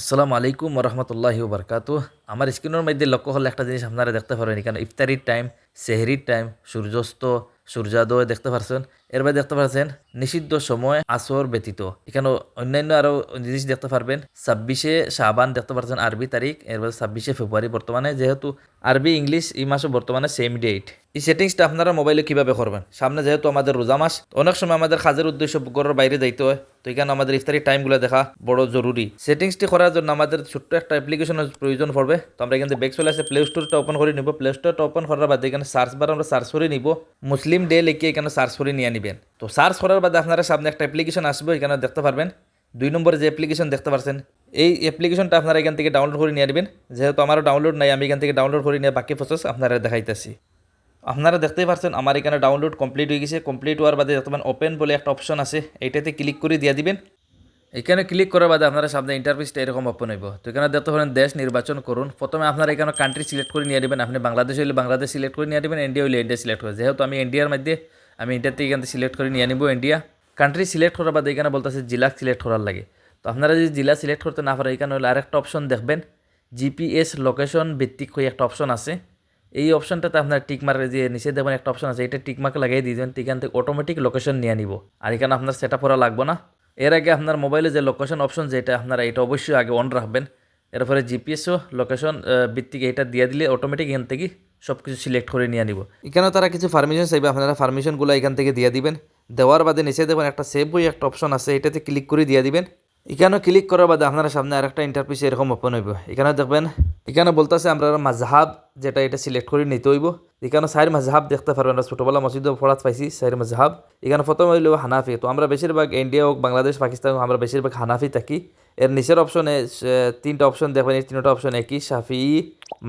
আসসালামু আলাইকুম রহমতুল্লাহি বরকাত আমার স্ক্রিনের মধ্যে লক্ষ্য হলে একটা জিনিস আপনারা দেখতে পারেন এখানে ইফতারির টাইম সেহরির টাইম সূর্যাস্ত, সূর্যোদয় দেখতে পারছেন। এর বাইরে দেখতে পাচ্ছেন নিষিদ্ধ সময় আসর ব্যতীত। এখানে অন্যান্য আরও জিনিস দেখতে পারবেন। ছাব্বিশে শাবান দেখতে পাচ্ছেন আরবি তারিখ এর বাইরে ছাব্বিশে ফেব্রুয়ারি বর্তমানে, যেহেতু আরবি, ইংলিশ এই মাসও বর্তমানে সেম ডেট এই সেটিংসটা আপনারা মোবাইলে কীভাবে করবেন? সামনে যেহেতু আমাদের রোজা মাস অনেক সময় আমাদের কাজের উদ্দেশ্য ঘরের বাইরে যাইতে হয়। তো এখানে আমাদের ইফতারি টাইমগুলো দেখা বড় জরুরি। সেটিংসটি করার জন্য আমাদের ছোট্ট একটা অ্যাপ্লিকেশনের প্রয়োজন পড়বে। তো আমরা এখানে ব্যাক চলে আসে প্লে স্টোরটা ওপেন করে নিব। প্লে স্টোরটা ওপেন করার বাদে এখানে সার্চ বার আমরা সার্চ করে নিব। মুসলিম ডে লিখে এখানে সার্চ করে নিয়ে নিবেন। তো সার্চ করার বাদে আপনারা সামনে একটা অ্যাপ্লিকেশন আসবে এখানে দেখতে পারবেন। দুই নম্বরে যে অ্যাপ্লিকেশন দেখতে পাচ্ছেন এই অ্যাপ্লিকেশনটা আপনারা এখান থেকে ডাউনলোড করে নিয়ে নেবেন যেহেতু আমারও ডাউনলোড নাই, আমি এখান থেকে ডাউনলোড করে নিয়ে বাকি প্রসেস আপনারা দেখাইতেছি। আপনারা দেখতেই পারছেন, আমার এখানে ডাউনলোড কমপ্লিট হয়ে গেছে। কমপ্লিট হওয়ার বাদে দেখবেন ওপেন বলে একটা অপশন আছে এইটাতে ক্লিক করে দিয়ে দিবেন। এখানে ক্লিক করার বাদে আপনারা সামনে ইন্টারফেসটা এরকম ওপেন হইব। তো এখানে দেখতে পারেন, দেশ নির্বাচন করুন। প্রথমে আপনারা এখানে কান্ট্রি সিলেক্ট করে নিয়ে নেবেন আপনি বাংলাদেশ হইলে বাংলাদেশ সিলেক্ট করে নিয়ে নেবেন ইন্ডিয়া হইলে ইন্ডিয়া সিলেক্ট করে। যেহেতু আমি ইন্ডিয়ার মধ্যে আমি ইন্ডিয়ার থেকে এখান থেকে সিলেক্ট করে নিয়ে নিব ইন্ডিয়া কান্ট্রি সিলেক্ট করার বাদে এখানে বলতেছে জেলা সিলেক্ট করার লাগে। তো আপনারা যদি জেলা সিলেক্ট করতে না পারেন, এখানে হলে আরেকটা অপশন দেখবেন। জিপিএস লোকেশন ভিত্তিক হয়ে একটা অপশন আছে। এই অপশনটাতে আপনার টিকমার্কে যে নিচে দেবেন একটা অপশন আছে, এটা টিক মার্ক লাগিয়ে দিয়ে দেবেন এখান থেকে অটোমেটিক লোকেশন নিয়ে নিব আর এখানে আপনার সেট আপ করা লাগবে না। এর আগে আপনার মোবাইলে যে লোকেশন অপশন যেটা আপনারা এটা অবশ্যই আগে অন রাখবেন। এরপরে জিপিএসও লোকেশন ভিত্তিক এটা দিয়ে দিলে অটোমেটিক এখান থেকে সব কিছু সিলেক্ট করে নিয়ে নিব এখানেও তারা কিছু পারমিশন চাইবে, আপনারা পারমিশনগুলো এখান থেকে দিয়ে দিবেন। দেওয়ার বাদে নিচে দেবেন একটা সেভ বই একটা অপশন আছে, এটাতে ক্লিক করে দিয়ে দিবেন। এখানেও ক্লিক করার বাদে আপনারা সামনে আরেকটা ইন্টারপিস এরকম ওপেন হইব। এখানে দেখবেন এখানে বলতেছে আমরা মাঝহাব যেটা এটা সিলেক্ট করে নিতে হইব। এখানে সাইর মাঝহাব দেখতে পারবেন আমরা ছোটোবেলা মসজিদ পড়াত পাইছি সাইর মাঝহাব। এখানে প্রথম হইল হানাফি। তো আমরা বেশিরভাগ ইন্ডিয়া হোক বাংলাদেশ পাকিস্তান হোক, আমরা বেশিরভাগ হানাফি থাকি। এর নিচের অপশনে তিনটা অপশন দেখবেন এই তিনটা অপশন একই শাফি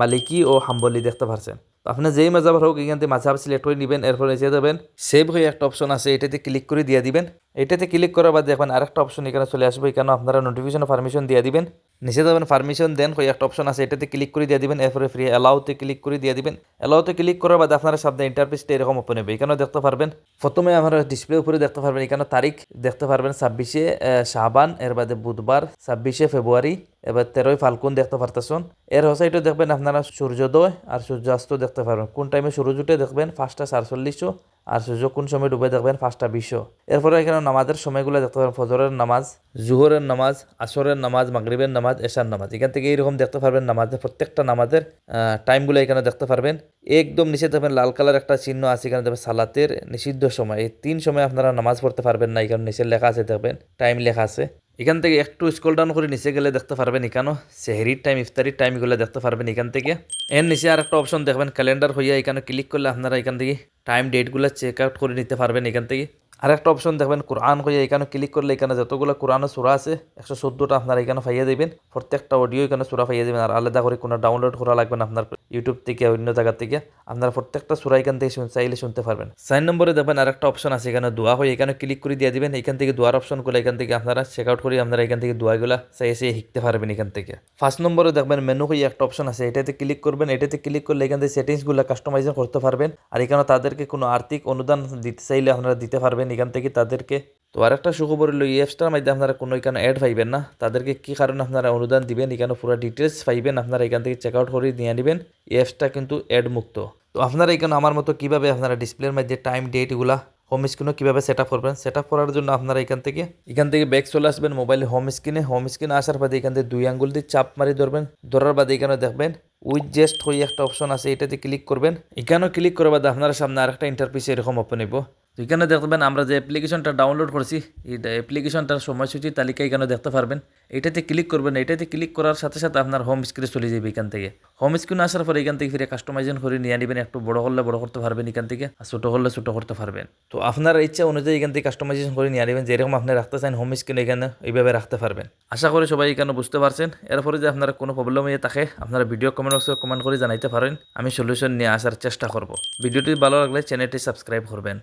মালিকি ও হাম্বলি দেখতে পারছেন। আপনি যেই মাঝাব হোক এখান থেকে মাঝাব সিলেক্ট করে নেবেন এরপর নিচে দেবেন সেভ হয়ে একটা অপশন আছে এটাতে ক্লিক করে দিয়ে দিবেন। এটাতে ক্লিক করার বাদ দেখবেন আরেকটা অপশন এখানে চলে আসবে। এখানে আপনারা নোটিফিকেশন পারমিশন দিয়ে দিবেন। নিচে দেবেন পারমিশন দেন হয়ে একটা অপশন আছে, এটাতে ক্লিক করে দিয়ে দিবেন। এরপরে ফ্রি অ্যালাউতে ক্লিক করে দিয়ে দিবেন। অ্যালাউতে ক্লিক করার বাদে আপনারা সামনে ইন্টারফেসটা এরকম ওপেন হবে। এখানেও দেখতে পারবেন, প্রথমে আমরা ডিসপ্লে উপরে দেখতে পারবেন। এখানে তারিখ দেখতে পারবেন ছাব্বিশে শাবান, এর বাদে বুধবার, ছাব্বিশে ফেব্রুয়ারি, এবার তেরোই ফাল্গুন দেখতে পারতেছেন। এর হোসাইটও দেখবেন আপনারা সূর্যোদয় আর সূর্যাস্ত দেখতে পারবেন। কোন টাইমে সূর্য উঠে দেখবেন? পাঁচটা সাতচল্লিশও আর সূর্য কোন সময় ডুবে দেখবেন? পাঁচটা বিশও এরপরে এখানে নামাজের সময়গুলো দেখতে পারবেন। ফজরের নামাজ, জুহরের নামাজ, আসরের নামাজ, মাগরিবের নামাজ, এশার নামাজ। এখান থেকে এইরকম দেখতে পারবেন নামাজের প্রত্যেকটা নামাজের টাইমগুলো এখানে দেখতে পারবেন। একদম নিচে দেখবেন লাল কালার একটা চিহ্ন আছে। এখানে দেখবেন সালাতের নিষিদ্ধ সময়। এই তিন সময় আপনারা নামাজ পড়তে পারবেন না। এখানে নিচে লেখা আছে দেখবেন। টাইম লেখা আছে। এখান থেকে একটু স্কুল ডাউন করে নিচে গেলে দেখতে পারবেন এখানেও সেহরির টাইম ইফতারির টাইমগুলো দেখতে পারবেন এখান থেকে। এর নিচে আর একটা অপশন দেখবেন ক্যালেন্ডার হইয়া এখানে ক্লিক করলে আপনারা এখান থেকে টাইম ডেটগুলো চেক আউট করে নিতে পারবেন এখান থেকে। আর একটা অপশন দেখবেন কোরআন হইয়া এখানে ক্লিক করলে এখানে যতগুলো কোরআন সুরা আছে, একশো চোদ্দোটা আপনারা এখানে পাইয়ে দেবেন। প্রত্যেকটা অডিও এখানে সুরা পাইয়ে দেবেন। আর আলাদা করে কোনো ডাউনলোড করা লাগবে না আপনার ইউটিউব থেকে অন্য জায়গা থেকে। আপনারা প্রত্যেকটা সুরা এখান থেকে চাইলে শুনতে পারবেন। সাইন নম্বরে দেখবেন আর একটা অপশন আছে, এখানে দোয়া হয়ে এখানে ক্লিক করে দিয়ে দিবেন। এখান থেকে দোয়ার অপশনগুলো এখান থেকে আপনারা চেক আউট করে আপনারা এখান থেকে দোয়াগুলো চাইয়ে চাই শিখতে পারবেন এখান থেকে। ফার্স্ট নম্বরে দেখবেন মেনু হয়ে একটা অপশন আছে, এটাতে ক্লিক করবেন। এটাতে ক্লিক করলে এখান থেকে সেটিংসগুলো কাস্টমাইজেশন করতে পারবেন। আর এখানে তাদেরকে কোনো আর্থিক অনুদান দিতে চাইলে আপনারা দিতে পারবেন। এখান থেকে তাদেরকে। তো আরেকটা সুখবর হলো, এই অ্যাপসটার আপনারা কোনো এখানে অ্যাড পাইবেন না। তাদেরকে কী কারণে আপনারা অনুদান দিবেন? এখানে পুরো ডিটেলস পাইবেন, আপনারা এখান থেকে চেক আউট করে নিয়ে নেবেন। এই কিন্তু অ্যাড মুক্ত। তো আপনারা এখানে আমার মতো কীভাবে আপনারা ডিসপ্লের মধ্যে টাইম ডেট এগুলা হোম স্ক্রিনও কীভাবে সেট আপ করবেন? সেট আপ করার জন্য আপনারা এখান থেকে এখান থেকে ব্যাক চলে আসবেন মোবাইলে হোম স্ক্রিনে হোম স্ক্রিনে আসার বাদে এখান থেকে দুই আঙ্গুল দিয়ে চাপ মারি ধরবেন। ধরার বাদে এখানে দেখবেন উইথ জেস্ট হয়ে একটা অপশন আছে, এটাতে ক্লিক করবেন। এখানেও ক্লিক করার বাদে আপনার সামনে আরেকটা ইন্টারপিস এরকম ওপেন হইব। তো এখানে দেখবেন আমরা যে অ্যাপ্লিকেশনটা ডাউনলোড করেছি, এই অ্যাপ্লিকেশনটার সময়সূচি তালিকা এখানে দেখতে পারবেন। এটাতে ক্লিক করবেন, এটাতে ক্লিক করার সাথে সাথে আপনার হোম স্ক্রিনে চলে যাবে এখান থেকে। হোম স্ক্রিনে আসার পরে এখান থেকে ফিরে কাস্টমাইজেশন করে নিয়ে নেবেন, একটু বড় হলে বড় করতে পারবেন এখান থেকে, আর ছোটো হলে ছোটো করতে পারবেন। তো আপনার ইচ্ছা অনুযায়ী এখান থেকে কাস্টমাইজেশন করে নিয়ে নেবেন, যেরকম আপনি রাখতে চান হোম স্ক্রিনে এখানে এইভাবে রাখতে পারবেন। আশা করি সবাই এখানে বুঝতে পারছেন। এরপরে যে আপনার কোনো প্রবলেম হয়ে থাকে, আপনারা ভিডিও কমেন্ট বক্সে কমেন্ট করে জানাইতে পারেন। আমি সলিউশন নিয়ে আসার চেষ্টা করব। ভিডিওটি ভালো লাগলে চ্যানেলটি সাবস্ক্রাইব করবেন।